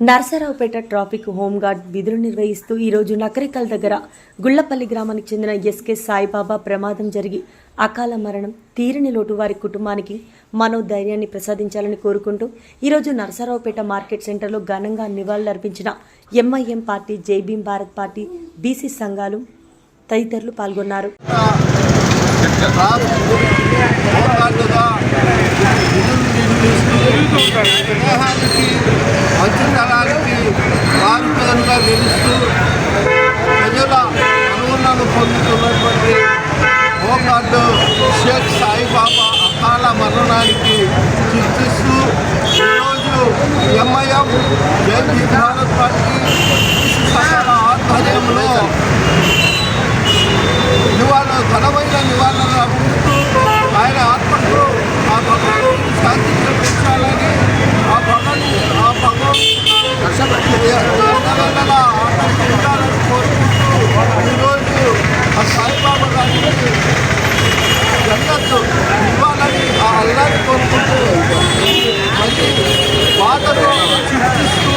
Narasaraopet traffic home guard విధులు నిర్వహిస్తూ ఈరోజు నకరికల్ దగ్గర గుళ్ళపల్లి గ్రామానికి చెందిన ఎస్కే సాయిబాబా ప్రమాదం జరిగి అకాల మరణం తీరని లోటు వారి కుటుంబానికి మనోధైర్యాన్ని ప్రసాదించాలని కోరుకుంటూ ఈరోజు నరసరావుపేట మార్కెట్ సెంటర్లో ఘనంగా నివాళులర్పించిన MIM party Jai Bhim Bharat party BC సంఘాలు తదితరులు పాల్గొన్నారు. హోంగార్డు షేక్ సాయిబాబా అకాల మరణానికి చింతిస్తూ ఈరోజు ఎంఐఎం జై భారత్ పార్టీ ఆధ్వర్యంలో నివాళ ఘనమైన నివాళులు అర్పిస్తూ ఆయన ఆత్మకు ఆ భగవంతుడు శాంతి కల్పించాలని ఆ భగవన్ ఆ భగవంతుడు ఎల్లవెల్లలా ఉండాలని కోరుకుంటూ ఈరోజు ఆ సాయిబాబా గారికి బాధతో చింతిస్తూ